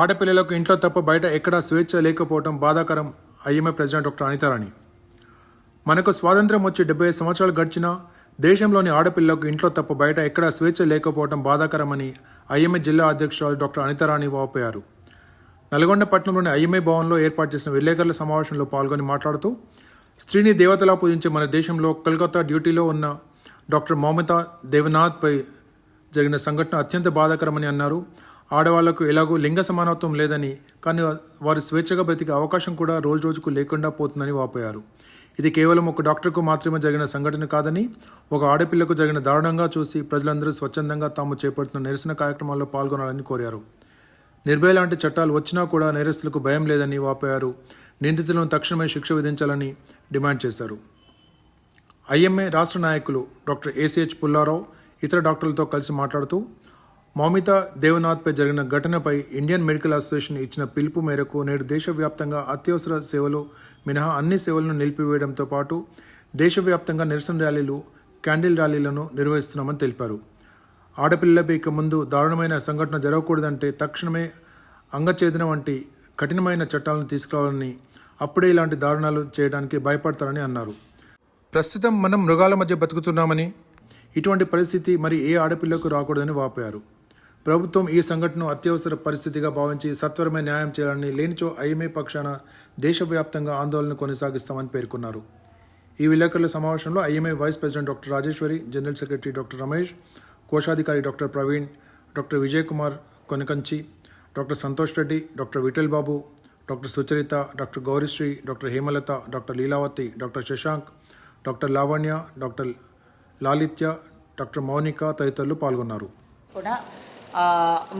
ఆడపిల్లలకు ఇంట్లో తప్ప బయట ఎక్కడా స్వేచ్ఛ లేకపోవడం బాధాకరం ఐఎంఏ ప్రెసిడెంట్ డాక్టర్ అనితారాణి. మనకు స్వాతంత్రం వచ్చి డెబ్బై సంవత్సరాలు గడిచినా దేశంలోని ఆడపిల్లలకు ఇంట్లో తప్ప బయట ఎక్కడా స్వేచ్ఛ లేకపోవడం బాధాకరమని ఐఎంఏ జిల్లా అధ్యక్షురాలు డాక్టర్ అనితారాణి వాపోయారు. నల్గొండ పట్టణంలోని ఐఎంఏ భవన్లో ఏర్పాటు చేసిన విలేకరుల సమావేశంలో పాల్గొని మాట్లాడుతూ స్త్రీని దేవతలా పూజించే మన దేశంలో కలకత్తా డ్యూటీలో ఉన్న డాక్టర్ మౌమితా దేవనాథ్పై జరిగిన సంఘటన అత్యంత బాధాకరమని అన్నారు. ఆడవాళ్ళకు ఎలాగో లింగ సమానత్వం లేదని కానీ వారు స్వేచ్ఛగా బ్రతికే అవకాశం కూడా రోజు రోజుకు లేకుండా పోతుందని వాపోయారు. ఇది కేవలం ఒక డాక్టర్కు మాత్రమే జరిగిన సంఘటన కాదని ఒక ఆడపిల్లకు జరిగిన దారుణంగా చూసి ప్రజలందరూ స్వచ్ఛందంగా తాము చేపడుతున్న నిరసన కార్యక్రమాల్లో పాల్గొనాలని కోరారు. నిర్భయ లాంటి చట్టాలు వచ్చినా కూడా నేరస్తులకు భయం లేదని వాపోయారు. నిందితులను తక్షణమే శిక్ష విధించాలని డిమాండ్ చేశారు. ఐఎంఏ రాష్ట్ర నాయకులు డాక్టర్ ఏసీహెచ్ పుల్లారావు ఇతర డాక్టర్లతో కలిసి మాట్లాడుతూ మౌమిత దేవనాథ్పై జరిగిన ఘటనపై ఇండియన్ మెడికల్ అసోసియేషన్ ఇచ్చిన పిలుపు మేరకు నేడు దేశవ్యాప్తంగా అత్యవసర సేవలు మినహా అన్ని సేవలను నిలిపివేయడంతో పాటు దేశవ్యాప్తంగా నిరసన ర్యాలీలు క్యాండిల్ ర్యాలీలను నిర్వహిస్తున్నామని తెలిపారు. ఆడపిల్లలపై ఇక ముందు దారుణమైన సంఘటన జరగకూడదంటే తక్షణమే అంగఛేదన వంటి కఠినమైన చట్టాలను తీసుకురావాలని అప్పుడే ఇలాంటి దారుణాలు చేయడానికి భయపడతారని అన్నారు. ప్రస్తుతం మనం మృగాల మధ్య బతుకుతున్నామని ఇటువంటి పరిస్థితి మరి ఏ ఆడపిల్లకు రాకూడదని వాపారు ప్రభుత్వం ఈ సంఘటనను అత్యవసర పరిస్థితిగా భావించి సత్వరమే న్యాయం చేయాలని లేనిచో ఐఎంఏ పక్షాన దేశవ్యాప్తంగా ఆందోళన కొనసాగిస్తామని పేర్కొన్నారు. ఈ విలేకరుల సమావేశంలో IMA vice president doctor Rajeshwari general secretary doctor Ramesh కోశాధికారి doctor Praveen doctor Vijay Kumar Konakanchi doctor Santosh Reddy doctor Vittal Babu doctor Sucharita doctor Gourisri doctor Hemalatha doctor Leelavathi doctor Shashank doctor Lavanya doctor Lalitya doctor Mounika తదితరులు పాల్గొన్నారు. కూడా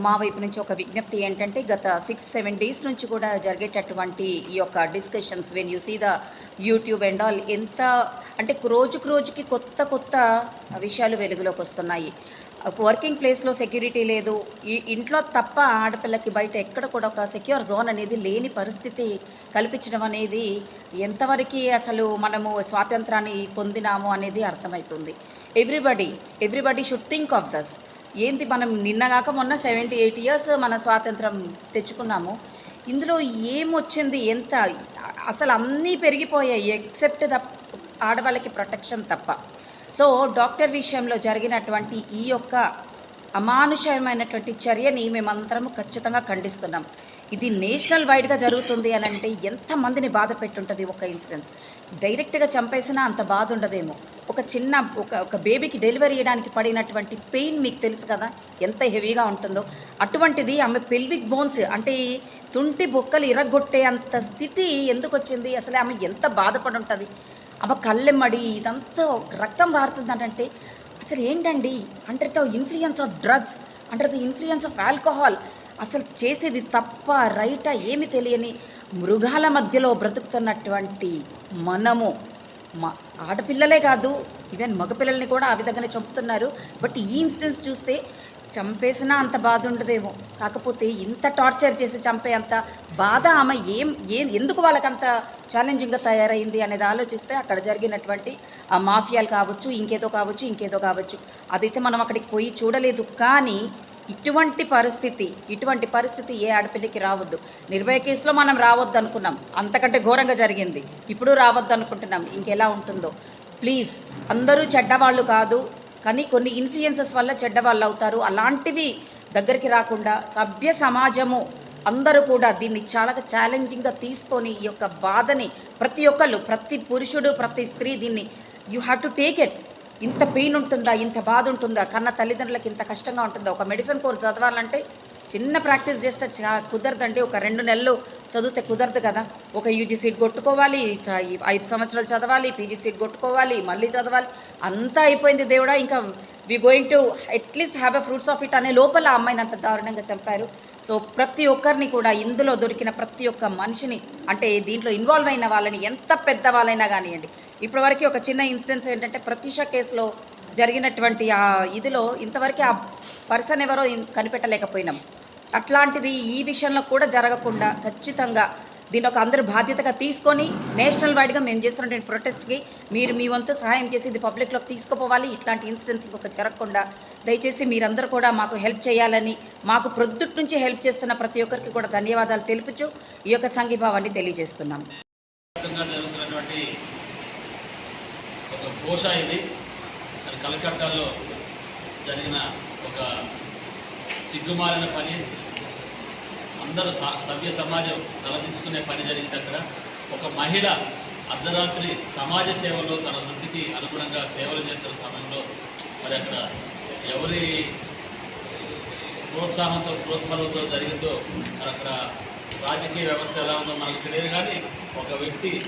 మా వైపు నుంచి ఒక విజ్ఞప్తి ఏంటంటే గత సిక్స్ సెవెన్ డేస్ నుంచి కూడా జరిగేటటువంటి ఈ యొక్క discussions when you see the YouTube and all ఎంత అంటే రోజుకు రోజుకి కొత్త కొత్త విషయాలు వెలుగులోకి వస్తున్నాయి. వర్కింగ్ ప్లేస్లో సెక్యూరిటీ లేదు. ఈ ఇంట్లో తప్ప ఆడపిల్లకి బయట ఎక్కడ కూడా ఒక సెక్యూర్ జోన్ అనేది లేని పరిస్థితి కల్పించడం అనేది ఎంతవరకు అసలు మనము స్వాతంత్రాన్ని పొందినాము అనేది అర్థమవుతుంది. Everybody everybody should think of this ఏంటి మనం నిన్నగాక మొన్న సెవెంటీ ఎయిట్ ఇయర్స్ మన స్వాతంత్రం తెచ్చుకున్నాము. ఇందులో ఏమొచ్చింది? ఎంత? అసలు అన్నీ పెరిగిపోయాయి ఎక్సెప్ట్ ద ఆడవాళ్ళకి ప్రొటెక్షన్ తప్ప. సో డాక్టర్ విషయంలో జరిగినటువంటి ఈ యొక్క అమానుషమైనటువంటి చర్యని మేమందరము ఖచ్చితంగా ఖండిస్తున్నాం. ఇది నేషనల్ వైడ్గా జరుగుతుంది అని అంటే ఎంతమందిని బాధ పెట్టుంటుంది ఒక ఇన్సిడెన్స్. డైరెక్ట్గా చంపేసినా అంత బాధ ఉండదేమో. ఒక చిన్న ఒక ఒక బేబీకి డెలివరీ చేయడానికి పడినటువంటి పెయిన్ మీకు తెలుసు కదా? ఎంత హెవీగా ఉంటుందో. అటువంటిది ఆమె పెల్విక్ బోన్స్ అంటే తుంటి బొక్కలు ఇరగొట్టే అంత స్థితి ఎందుకు వచ్చింది అసలు ఆమె ఎంత బాధపడి ఉంటుంది ఆమె కళ్ళెమ్మడి ఇదంతా రక్తం కారుతుందంటే అసలు ఏంటండి? Under the influence of drugs under the influence of alcohol అసలు చేసేది తప్ప రైటా ఏమి తెలియని మృగాల మధ్యలో బ్రతుకుతున్నటువంటి మనము. మా ఆడపిల్లలే కాదు ఈవెన్ మగపిల్లల్ని కూడా ఆ విధంగానే చంపుతున్నారు. బట్ ఈ ఇన్స్టెన్స్ చూస్తే చంపేసినా అంత బాధ ఉండదేమో. కాకపోతే ఇంత టార్చర్ చేసి చంపే అంత బాధ ఆమె ఏం ఏం ఎందుకు వాళ్ళకంత ఛాలెంజింగ్గా తయారైంది అనేది ఆలోచిస్తే అక్కడ జరిగినటువంటి ఆ మాఫియాలు కావచ్చు ఇంకేదో కావచ్చు ఇంకేదో కావచ్చు. అదైతే మనం అక్కడికి పోయి చూడలేదు. కానీ ఇటువంటి పరిస్థితి ఇటువంటి పరిస్థితి ఏ ఆడపిల్లకి రావద్దు. నిర్భయ కేసులో మనం రావద్దు అనుకున్నాం అంతకంటే ఘోరంగా జరిగింది. ఇప్పుడు రావద్దు అనుకుంటున్నాం ఇంకెలా ఉంటుందో. ప్లీజ్ అందరూ చెడ్డవాళ్ళు కాదు కానీ కొన్ని ఇన్ఫ్లుయెన్సెస్ వల్ల చెడ్డవాళ్ళు అవుతారు. అలాంటివి దగ్గరికి రాకుండా సభ్య సమాజము అందరూ కూడా దీన్ని చాలా ఛాలెంజింగ్గా తీసుకొని ఈ యొక్క బాధని ప్రతి ఒక్కళ్ళు ప్రతి పురుషుడు ప్రతి స్త్రీ దీన్ని you have to take it ఇంత పెయిన్ ఉంటుందా ఇంత బాధ ఉంటుందా కన్న తల్లిదండ్రులకు ఇంత కష్టంగా ఉంటుందా? ఒక మెడిసిన్ కోర్స్ చదవాలంటే చిన్న ప్రాక్టీస్ చేస్తే చా కుదరదండి. ఒక రెండు నెలలు చదివితే కుదరదు కదా. ఒక యూజీ సీట్ కొట్టుకోవాలి ఐదు సంవత్సరాలు చదవాలి పీజీ సీట్ కొట్టుకోవాలి మళ్ళీ చదవాలి. అంతా అయిపోయింది దేవుడా. ఇంకా we going to at least have a fruits of it అనే లోపల ఆ అమ్మాయిని అంత దారుణంగా చంపారు. సో ప్రతి ఒక్కరిని కూడా ఇందులో దొరికిన ప్రతి ఒక్క మనిషిని అంటే దీంట్లో ఇన్వాల్వ్ అయిన వాళ్ళని ఎంత పెద్ద వాళ్ళైనా కానివ్వండి ఇప్పటివరకు ఒక చిన్న ఇన్సిడెన్స్ ఏంటంటే ప్రత్యూష కేసులో జరిగినటువంటి ఆ ఇదిలో ఇంతవరకు ఆ పర్సన్ ఎవరో కనిపెట్టలేకపోయినాం. అట్లాంటిది ఈ విషయంలో కూడా జరగకుండా ఖచ్చితంగా దీని ఒక అందరు బాధ్యతగా తీసుకొని నేషనల్ వైడ్గా మేము చేస్తున్నటువంటి ప్రొటెస్ట్కి మీరు మీ వంతు సహాయం చేసి ఇది పబ్లిక్లోకి తీసుకుపోవాలి. ఇట్లాంటి ఇన్సిడెంట్స్ ఇంకొక జరగకుండా దయచేసి మీరందరూ కూడా మాకు హెల్ప్ చేయాలని మాకు ప్రొద్దుట్ నుంచి హెల్ప్ చేస్తున్న ప్రతి ఒక్కరికి కూడా ధన్యవాదాలు తెలుపుచు ఈ యొక్క సంఘీభావాన్ని తెలియజేస్తున్నాం. ఒక ఘోష ఇది. అది కలకట్టాలో జరిగిన ఒక సిగ్గుమాలిన పని. అందరూ స- సభ్య సమాజం తలదించుకునే పని జరిగింది అక్కడ. ఒక మహిళ అర్ధరాత్రి సమాజ సేవలో తన వృత్తికి అనుగుణంగా సేవలు చేస్తున్న సమయంలో మరి అక్కడ ఎవరి ప్రోత్సాహంతో ప్రోత్బలంతో జరిగిందో మరి అక్కడ రాజకీయ వ్యవస్థ ఎలా ఉందో మనకు తెలియదు కానీ ఒక వ్యక్తి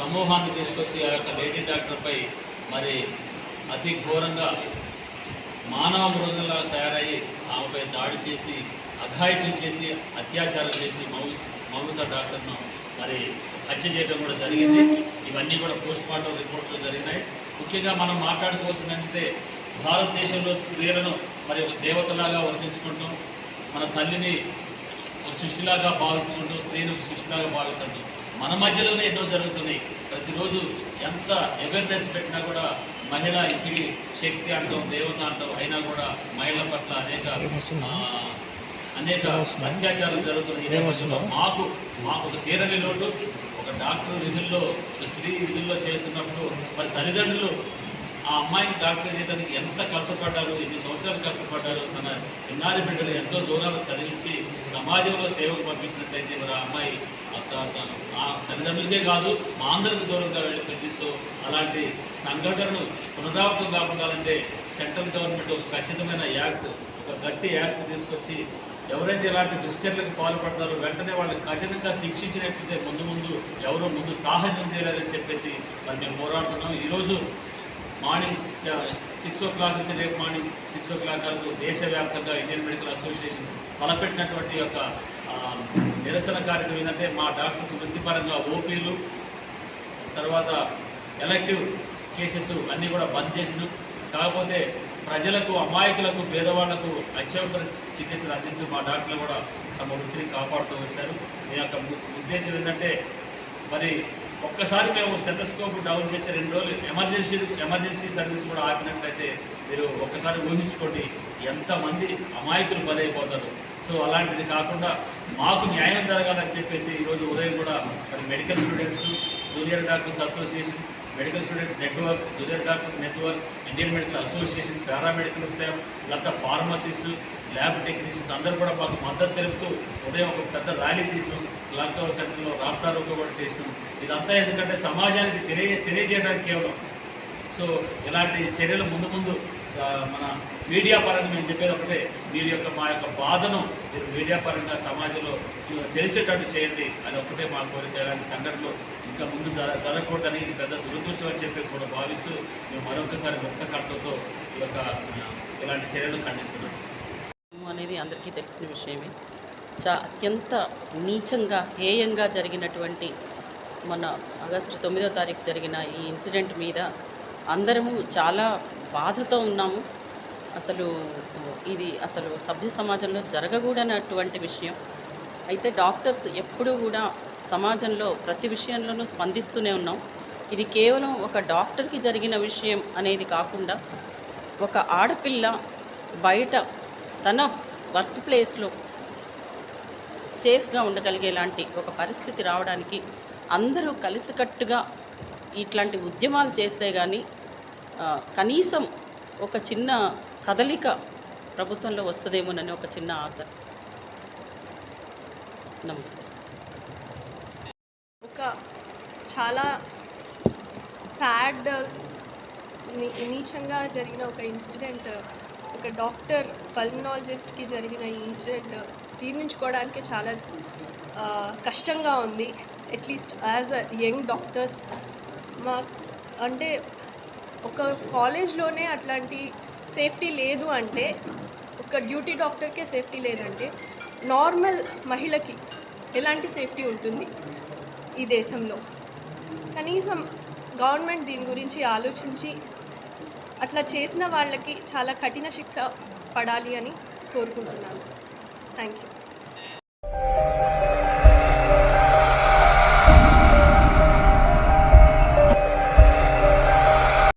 సమూహాన్ని తీసుకొచ్చి ఆ యొక్క లేడీ డాక్టర్పై మరి అతి ఘోరంగా మానవ మృగంలా తయారయ్యి ఆమెపై దాడి చేసి అఘాయిత్యం చేసి అత్యాచారం చేసి మౌ మౌమిత డాక్టర్ను మరి హత్య చేయడం కూడా జరిగింది. ఇవన్నీ కూడా పోస్ట్ మార్టం రిపోర్ట్స్లో జరిగినాయి. ముఖ్యంగా మనం మాట్లాడుకోవాల్సిందంటే భారతదేశంలో స్త్రీలను మరి ఒక దేవతలాగా వర్తించుకుంటాం మన తల్లిని సృష్టిలాగా భావిస్తుంటూ స్త్రీని సృష్టిలాగా భావిస్తుంటాం. మన మధ్యలోనే ఎన్నో జరుగుతున్నాయి. ప్రతిరోజు ఎంత అవేర్నెస్ పెట్టినా కూడా మహిళ ఇంటికి శక్తి అంటాం దేవత అంటాం అయినా కూడా మహిళల పట్ల అనేక అనేక అత్యాచారాలు జరుగుతున్నాయి. ఈ నేపథ్యంలో మాకు మాకు ఒక తీరని లోటు. ఒక డాక్టర్ విధుల్లో ఒక స్త్రీ విధుల్లో చేస్తున్నప్పుడు మరి తల్లిదండ్రులు ఆ అమ్మాయిని డాక్టర్ చేయడానికి ఎంత కష్టపడ్డారు ఎన్ని సంవత్సరాలు కష్టపడ్డారు తన చిన్నారి బిడ్డలు ఎంతో దూరాలు చదివించి సమాజంలో సేవకు పంపించినట్లయితే మరి ఆ అమ్మాయి ఆ ఆ తల్లిదండ్రులకే కాదు మా అందరికి దూరంగా వెళ్ళిపోయింది సో అలాంటి సంఘటనలు పునరావృతం కాకుండాలంటే సెంట్రల్ గవర్నమెంట్ ఒక ఖచ్చితమైన యాక్ట్ ఒక గట్టి యాక్ట్ తీసుకొచ్చి ఎవరైతే ఇలాంటి దుశ్చర్యలకు పాల్పడతారో వెంటనే వాళ్ళని కఠినంగా శిక్షించినట్లయితే ముందు ముందు ఎవరో ముందు సాహసం చేయాలని చెప్పేసి మరి మేము పోరాడుతున్నాం. ఈరోజు మార్నింగ్ సిక్స్ ఓ క్లాక్ నుంచి రేపు మార్నింగ్ సిక్స్ ఓ క్లాక్ వరకు దేశవ్యాప్తంగా ఇండియన్ మెడికల్ అసోసియేషన్ తలపెట్టినటువంటి యొక్క నిరసన కార్యక్రమం ఏంటంటే మా డాక్టర్స్ వృత్తిపరంగా ఓపీలు తర్వాత ఎలక్టివ్ కేసెస్ అన్నీ కూడా బంద్ చేసినాం. కాకపోతే ప్రజలకు అమాయకులకు పేదవాళ్ళకు అత్యవసర చికిత్సలు అందిస్తూ మా డాక్టర్లు కూడా తమ వృత్తిని కాపాడుతూ వచ్చారు. దీని యొక్క ము- ఉద్దేశం ఏంటంటే మరి ఒక్కసారి మేము స్టెథోస్కోప్ డౌన్ చేసి రెండు రోజులు ఎమర్జెన్సీ ఎమర్జెన్సీ సర్వీస్ కూడా ఆపినట్లయితే మీరు ఒక్కసారి ఊహించుకోండి ఎంతమంది అమాయకులు బలైపోతారు. సో అలాంటిది కాకుండా మాకు న్యాయం జరగాలని చెప్పేసి ఈరోజు ఉదయం కూడా మరి medical students junior doctors association medical students network junior doctors network Indian medical association paramedical staff లేకపోతే ఫార్మసిస్ట్ ల్యాబ్ టెక్నీషియన్స్ అందరూ కూడా మాకు మద్దతు తెలుపుతూ ఉదయం ఒక పెద్ద ర్యాలీ తీసినాం. లాక్డౌన్ సెంటర్లో రాస్తారోకో కూడా చేసినాం. ఇదంతా ఎందుకంటే సమాజానికి తెలియ తెలియజేయడానికి కేవలం. సో ఇలాంటి చర్యలు ముందు ముందు మన మీడియా పరంగా మేము చెప్పేది ఒకటే మీరు యొక్క మా యొక్క బాధను మీరు మీడియా పరంగా సమాజంలో చూ- తెలిసేటట్టు చేయండి. అది ఒకటే మా కోరిక. ఇలాంటి సంఘటనలు ఇంకా ముందు జర జరగకూడదని ఇది పెద్ద దురదృష్టం అని చెప్పేసి కూడా భావిస్తూ మేము మరొకసారి ముక్త కట్టతో ఈ యొక్క ఇలాంటి చర్యలు ఖండిస్తున్నాం అనేది అందరికీ తెలిసిన విషయమే. చా అత్యంత నీచంగా హేయంగా జరిగినటువంటి మన ఆగస్టు తొమ్మిదో తారీఖు జరిగిన ఈ ఇన్సిడెంట్ మీద అందరము చాలా బాధతో ఉన్నాము. అసలు ఇది అసలు సభ్య సమాజంలో జరగకూడనటువంటి విషయం. అయితే డాక్టర్స్ ఎప్పుడూ కూడా సమాజంలో ప్రతి విషయంలోనూ స్పందిస్తూనే ఉన్నాం. ఇది కేవలం ఒక డాక్టర్కి జరిగిన విషయం అనేది కాకుండా ఒక ఆడపిల్ల బయట తన వర్క్ ప్లేస్లో సేఫ్గా ఉండగలిగేలాంటి ఒక పరిస్థితి రావడానికి అందరూ కలిసికట్టుగా ఇట్లాంటి ఉద్యమాలు చేస్తే కానీ కనీసం ఒక చిన్న కదలిక ప్రభుత్వంలో వస్తుందేమోనని ఒక చిన్న ఆశ. నమస్తే. ఒక చాలా సాడ్ నీచంగా జరిగిన ఒక ఇన్సిడెంట్ ఒక డాక్టర్ పల్మనాలజిస్ట్కి జరిగిన ఈ ఇన్సిడెంట్ జీర్ణించుకోవడానికి చాలా కష్టంగా ఉంది. At least as a young doctors. మా అంటే ఒక కాలేజ్లోనే అట్లాంటి సేఫ్టీ లేదు అంటే ఒక డ్యూటీ డాక్టర్కే సేఫ్టీ లేదంటే నార్మల్ మహిళకి ఎలాంటి సేఫ్టీ ఉంటుంది ఈ దేశంలో? కనీసం గవర్నమెంట్ దీని గురించి ఆలోచించి అట్లా చేసిన వాళ్ళకి చాలా కఠిన శిక్ష పడాలి అని కోరుకుంటున్నాను. Thank you